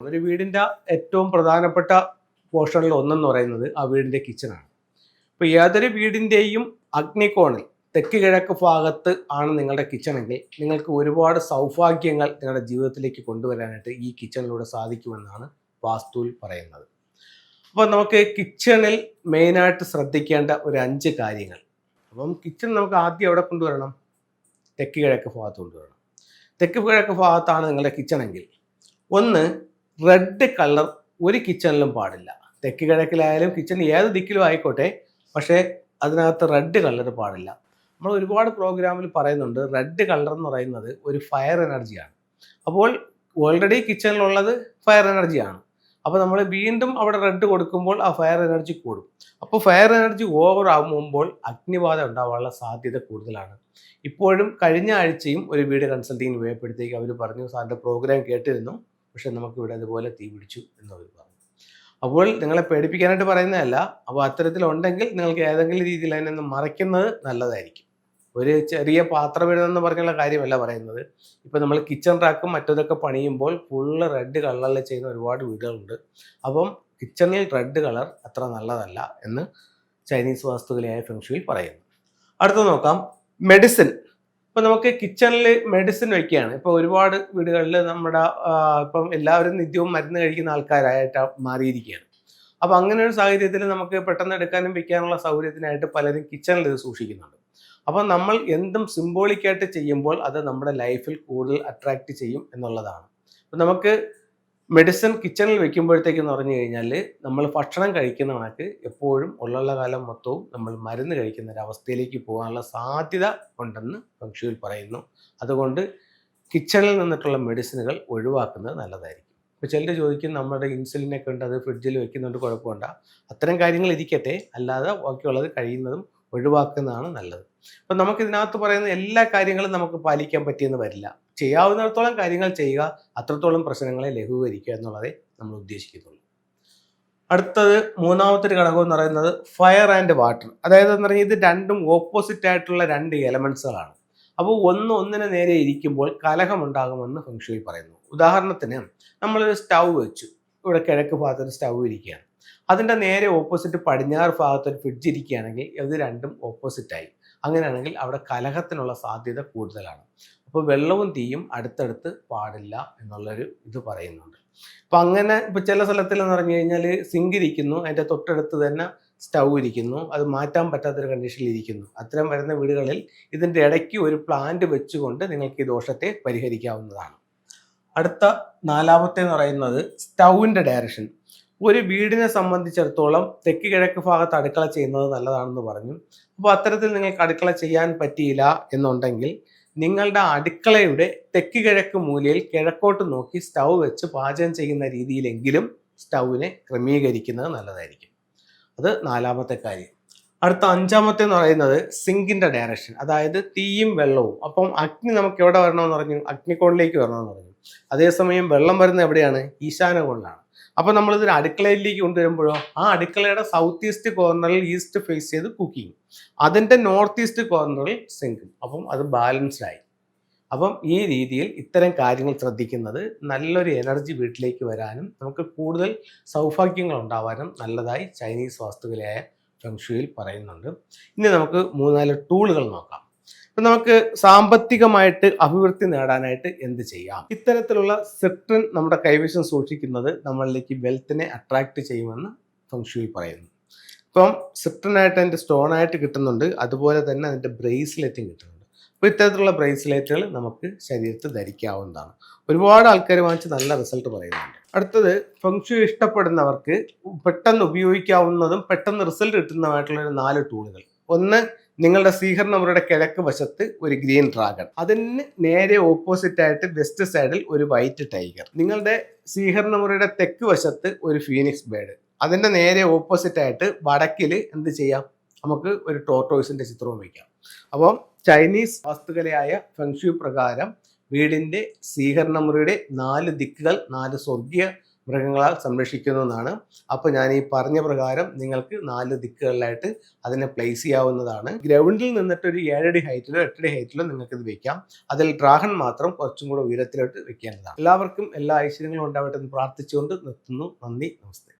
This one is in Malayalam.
ഒരു വീടിന്റെ ഏറ്റവും പ്രധാനപ്പെട്ട പോർഷനിൽ ഒന്നെന്ന് പറയുന്നത് ആ വീടിന്റെ കിച്ചണാണ് ഇപ്പോൾ ഏതൊരു വീടിന്റെയും അഗ്നികോണിൽ തെക്ക് കിഴക്ക് ഭാഗത്ത് ആണ് നിങ്ങളുടെ കിച്ചണെങ്കിൽ നിങ്ങൾക്ക് ഒരുപാട് സൗഭാഗ്യങ്ങൾ നിങ്ങളുടെ ജീവിതത്തിലേക്ക് കൊണ്ടുവരാനായിട്ട് ഈ കിച്ചണിലൂടെ സാധിക്കുമെന്നാണ് വാസ്തുവിൽ പറയുന്നത്. അപ്പോൾ നമുക്ക് കിച്ചണിൽ മെയിനായിട്ട് ശ്രദ്ധിക്കേണ്ട ഒരു അഞ്ച് കാര്യങ്ങൾ. അപ്പം കിച്ചൺ നമുക്ക് ആദ്യം എവിടെ കൊണ്ടുവരണം? തെക്ക് കിഴക്ക് ഭാഗത്ത് കൊണ്ടുവരണം. തെക്ക് കിഴക്ക് ഭാഗത്താണ് നിങ്ങളുടെ കിച്ചണെങ്കിൽ ഒന്ന് റെഡ് കളർ ഒരു കിച്ചണിലും പാടില്ല. തെക്ക് കിഴക്കിലായാലും കിച്ചൺ ഏത് ദിക്കിലും ആയിക്കോട്ടെ പക്ഷേ അതിനകത്ത് റെഡ് കളർ പാടില്ല. നമ്മൾ ഒരുപാട് പ്രോഗ്രാമിൽ പറയുന്നുണ്ട് റെഡ് കളർ എന്ന് പറയുന്നത് ഒരു ഫയർ എനർജിയാണ് അപ്പോൾ ഓൾറെഡി കിച്ചണിലുള്ളത് ഫയർ എനർജിയാണ് അപ്പോൾ നമ്മൾ വീണ്ടും അവിടെ റെഡ് കൊടുക്കുമ്പോൾ ആ ഫയർ എനർജി കൂടും. അപ്പോൾ ഫയർ എനർജി ഓവർ ആകുമ്പോൾ അഗ്നിബാധ ഉണ്ടാവാനുള്ള സാധ്യത കൂടുതലാണ്. ഇപ്പോഴും കഴിഞ്ഞ ആഴ്ചയും ഒരു വീട് കൺസൾട്ടിങ്ങിന് പോയപ്പോഴത്തേക്ക് അവർ പറഞ്ഞു സാറിന്റെ പ്രോഗ്രാം കേട്ടിരുന്നു. പക്ഷെ നമുക്ക് ഇവിടെ അതുപോലെ തീ പിടിച്ചു എന്ന് അവർ പറഞ്ഞു. അപ്പോൾ നിങ്ങളെ പേടിപ്പിക്കാനായിട്ട് പറയുന്നതല്ല അപ്പോൾ അത്തരത്തിലുണ്ടെങ്കിൽ നിങ്ങൾക്ക് ഏതെങ്കിലും രീതിയിൽ അതിനെ മറയ്ക്കുന്നത് നല്ലതായിരിക്കും. ഒരു ചെറിയ പാത്രം വരുന്നതെന്ന് പറഞ്ഞുള്ള കാര്യമല്ല പറയുന്നത്. ഇപ്പം നമ്മൾ കിച്ചൺ റാക്കും മറ്റതൊക്കെ പണിയുമ്പോൾ ഫുള്ള് റെഡ് കളറിൽ ചെയ്യുന്ന ഒരുപാട് വീടുകളുണ്ട്. അപ്പം കിച്ചണിൽ റെഡ് കളർ അത്ര നല്ലതല്ല എന്ന് ചൈനീസ് വാസ്തുകലയായ ഫെങ്ഷുയിൽ പറയുന്നു. അടുത്ത നോക്കാം. മെഡിസിൻ ഇപ്പം നമുക്ക് കിച്ചണിൽ മെഡിസിൻ വയ്ക്കുകയാണ് ഇപ്പോൾ ഒരുപാട് വീടുകളിൽ നമ്മുടെ ഇപ്പം എല്ലാവരും നിത്യവും മരുന്ന് കഴിക്കുന്ന ആൾക്കാരായിട്ട് മാറിയിരിക്കുകയാണ് അപ്പോൾ അങ്ങനെ ഒരു സാഹചര്യത്തിൽ നമുക്ക് പെട്ടെന്ന് എടുക്കാനും വയ്ക്കാനുള്ള സൗകര്യത്തിനായിട്ട് പലരും കിച്ചണിൽ ഇത് സൂക്ഷിക്കുന്നുണ്ട്. അപ്പോൾ നമ്മൾ എന്തും സിംബോളിക്കായിട്ട് ചെയ്യുമ്പോൾ അത് നമ്മുടെ ലൈഫിൽ കൂടുതൽ അട്രാക്റ്റ് ചെയ്യും എന്നുള്ളതാണ്. നമുക്ക് മെഡിസിൻ കിച്ചണിൽ വെക്കുമ്പോഴത്തേക്കെന്ന് പറഞ്ഞു കഴിഞ്ഞാൽ നമ്മൾ ഭക്ഷണം കഴിക്കുന്ന കണക്ക് എപ്പോഴും ഉള്ള കാലം മൊത്തവും നമ്മൾ മരുന്ന് കഴിക്കുന്ന ഒരു അവസ്ഥയിലേക്ക് പോകാനുള്ള സാധ്യത ഉണ്ടെന്ന് ഭക്ഷ്യയിൽ പറയുന്നു. അതുകൊണ്ട് കിച്ചണിൽ നിന്നിട്ടുള്ള മെഡിസിനുകൾ ഒഴിവാക്കുന്നത് നല്ലതായിരിക്കും. ഇപ്പോൾ ചിലർ ചോദിക്കും നമ്മുടെ ഇൻസുലിനൊക്കെ ഉണ്ട് അത് ഫ്രിഡ്ജിൽ വെക്കുന്നുണ്ട് കുഴപ്പമുണ്ട? അത്തരം കാര്യങ്ങൾ ഇരിക്കട്ടെ അല്ലാതെ ബാക്കിയുള്ളത് കഴിയുന്നതും ഒഴിവാക്കുന്നതാണ് നല്ലത്. അപ്പം നമുക്ക് ഇതിനകത്ത് പറയുന്ന എല്ലാ കാര്യങ്ങളും നമുക്ക് പാലിക്കാൻ പറ്റിയെന്ന് വരില്ല. ചെയ്യാവുന്നിടത്തോളം കാര്യങ്ങൾ ചെയ്യുക അത്രത്തോളം പ്രശ്നങ്ങളെ ലഘൂകരിക്കുക എന്നുള്ളതേ നമ്മൾ ഉദ്ദേശിക്കുന്നുള്ളൂ. അടുത്തത് മൂന്നാമത്തെ ഒരു ഘടകം എന്ന് പറയുന്നത് ഫയർ ആൻഡ് വാട്ടർ അതായത് എന്ന് പറഞ്ഞാൽ ഇത് രണ്ടും ഓപ്പോസിറ്റ് ആയിട്ടുള്ള രണ്ട് എലമെന്റ്സുകളാണ് അപ്പോൾ ഒന്ന് ഒന്നിന് നേരെ ഇരിക്കുമ്പോൾ കലഹമുണ്ടാകുമെന്ന് ഫംഗ്ഷനിൽ പറയുന്നു. ഉദാഹരണത്തിന് നമ്മളൊരു സ്റ്റൗ വെച്ചു. ഇവിടെ കിഴക്ക് ഭാഗത്തൊരു സ്റ്റൗ ഇരിക്കുകയാണ്. അതിന്റെ നേരെ ഓപ്പോസിറ്റ് പടിഞ്ഞാറ് ഭാഗത്തൊരു ഫ്രിഡ്ജ് ഇരിക്കുകയാണെങ്കിൽ ഇത് രണ്ടും ഓപ്പോസിറ്റായി അങ്ങനെയാണെങ്കിൽ അവിടെ കലഹത്തിനുള്ള സാധ്യത കൂടുതലാണ്. അപ്പോൾ വെള്ളവും തീയും അടുത്തടുത്ത് പാടില്ല എന്നുള്ളൊരു ഇത് പറയുന്നുണ്ട്. അപ്പം അങ്ങനെ ഇപ്പം ചില സ്ഥലത്തിൽ എന്ന് പറഞ്ഞു കഴിഞ്ഞാൽ സിങ്ക് ഇരിക്കുന്നു അതിന്റെ തൊട്ടടുത്ത് തന്നെ സ്റ്റൗ ഇരിക്കുന്നു അത് മാറ്റാൻ പറ്റാത്തൊരു കണ്ടീഷനിൽ ഇരിക്കുന്നു. അത്തരം വരുന്ന വീടുകളിൽ ഇതിന്റെ ഇടയ്ക്ക് ഒരു പ്ലാന്റ് വെച്ചുകൊണ്ട് നിങ്ങൾക്ക് ഈ ദോഷത്തെ പരിഹരിക്കാവുന്നതാണ്. അടുത്ത നാലാമത്തെ എന്ന് പറയുന്നത് സ്റ്റൗവിന്റെ ഡയറക്ഷൻ ഒരു വീടിനെ സംബന്ധിച്ചിടത്തോളം തെക്ക് കിഴക്ക് ഭാഗത്ത് അടുക്കള ചെയ്യുന്നത് നല്ലതാണെന്ന് പറഞ്ഞു. അപ്പോൾ അത്തരത്തിൽ നിങ്ങൾക്ക് അടുക്കള ചെയ്യാൻ പറ്റിയില്ല എന്നുണ്ടെങ്കിൽ നിങ്ങളുടെ അടുക്കളയുടെ തെക്ക് കിഴക്ക് മൂലയിൽ കിഴക്കോട്ട് നോക്കി സ്റ്റൗ വെച്ച് പാചകം ചെയ്യുന്ന രീതിയിലെങ്കിലും സ്റ്റൗവിനെ ക്രമീകരിക്കുന്നത് നല്ലതായിരിക്കും. അത് നാലാമത്തെ കാര്യം. അടുത്ത അഞ്ചാമത്തെ എന്ന് പറയുന്നത് സിങ്കിന്റെ ഡയറക്ഷൻ അതായത് തീയും വെള്ളവും. അപ്പം അഗ്നി നമുക്ക് എവിടെ വരണമെന്ന് പറഞ്ഞു അഗ്നിക്കോണിലേക്ക് വരണമെന്ന് പറഞ്ഞു അതേസമയം വെള്ളം വരുന്നത് എവിടെയാണ്? ഈശാന കോണിലാണ് അപ്പോൾ നമ്മളിതൊരു അടുക്കളയിലേക്ക് കൊണ്ടുവരുമ്പോഴോ ആ അടുക്കളയുടെ സൗത്ത് ഈസ്റ്റ് കോർണറിൽ ഈസ്റ്റ് ഫേസ് ചെയ്ത് കുക്കിംഗ് അതിന്റെ നോർത്ത് ഈസ്റ്റ് കോർണറിൽ സിങ്കും അപ്പം അത് ബാലൻസ്ഡ് ആയി. അപ്പം ഈ രീതിയിൽ ഇത്തരം കാര്യങ്ങൾ ശ്രദ്ധിക്കുന്നത് നല്ലൊരു എനർജി വീട്ടിലേക്ക് വരാനും നമുക്ക് കൂടുതൽ സൗഭാഗ്യങ്ങൾ ഉണ്ടാവാനും നല്ലതായി ചൈനീസ് വാസ്തുവിലയായ ഫെങ്ഷുയിൽ പറയുന്നുണ്ട്. ഇനി നമുക്ക് മൂന്നാൽ ടൂളുകൾ നോക്കാം. ഇപ്പം നമുക്ക് സാമ്പത്തികമായിട്ട് അഭിവൃദ്ധി നേടാനായിട്ട് എന്ത് ചെയ്യാം? ഇത്തരത്തിലുള്ള സിട്രൻ നമ്മുടെ കൈവശം സൂക്ഷിക്കുന്നത് നമ്മളിലേക്ക് വെൽത്തിനെ അട്രാക്റ്റ് ചെയ്യുമെന്ന് ഫംഗ്ഷുവിൽ പറയുന്നു. ഇപ്പം സിട്രനായിട്ട് അതിന്റെ സ്റ്റോൺ ആയിട്ട് കിട്ടുന്നുണ്ട്. അതുപോലെ തന്നെ അതിന്റെ ബ്രേസ്ലെറ്റും കിട്ടുന്നുണ്ട്. അപ്പോൾ ഇത്തരത്തിലുള്ള ബ്രേസ്ലെറ്റുകൾ നമുക്ക് ശരീരത്തിൽ ധരിക്കാവുന്നതാണ്. ഒരുപാട് ആൾക്കാർ വാങ്ങിച്ച് നല്ല റിസൾട്ട് പറയുന്നുണ്ട്. അടുത്തത് ഫംഗ്ഷു ഇഷ്ടപ്പെടുന്നവർക്ക് പെട്ടെന്ന് ഉപയോഗിക്കാവുന്നതും പെട്ടെന്ന് റിസൾട്ട് കിട്ടുന്നതുമായിട്ടുള്ള ഒരു നാല് ടൂളുകൾ ഒന്ന് നിങ്ങളുടെ സീഹർ സ്വീകരണമുറിയുടെ കിഴക്ക് വശത്ത് ഒരു ഗ്രീൻ ഡ്രാഗൺ. അതിന് നേരെ ഓപ്പോസിറ്റ് ആയിട്ട് വെസ്റ്റ് സൈഡിൽ ഒരു വൈറ്റ് ടൈഗർ നിങ്ങളുടെ സീഹർ സ്വീകരണമുറിയുടെ തെക്ക് വശത്ത് ഒരു ഫീനിക്സ് ബേഡ് അതിന്റെ നേരെ ഓപ്പോസിറ്റ് ആയിട്ട് വടക്കിൽ എന്ത് ചെയ്യാം? നമുക്ക് ഒരു ടോർട്ടോയ്സിന്റെ ചിത്രവും വയ്ക്കാം. അപ്പം ചൈനീസ് വാസ്തുകലയായ ഫെങ്ഷു പ്രകാരം വീടിന്റെ നമ്പറുടെ നാല് ദിക്കുകൾ നാല് സ്വർഗീയ മൃഗങ്ങളാൽ സംരക്ഷിക്കുന്നു എന്നാണ്. അപ്പോൾ ഞാൻ ഈ പറഞ്ഞ പ്രകാരം നിങ്ങൾക്ക് നാല് ദിക്കുകളിലായിട്ട് അതിനെ പ്ലേസ് ചെയ്യാവുന്നതാണ്. ഗ്രൗണ്ടിൽ നിന്നിട്ട് ഒരു ഏഴടി ഹൈറ്റിലോ എട്ടടി ഹൈറ്റിലോ നിങ്ങൾക്ക് ഇത് വെക്കാം. അതിൽ ഡ്രാഗൺ മാത്രം കുറച്ചും കൂടെ ഉയരത്തിലോട്ട് വെക്കേണ്ടതാണ്. എല്ലാവർക്കും എല്ലാ ഐശ്വര്യങ്ങളും ഉണ്ടാവട്ടെ എന്ന് പ്രാർത്ഥിച്ചുകൊണ്ട് നിർത്തുന്നു. നന്ദി നമസ്തേ.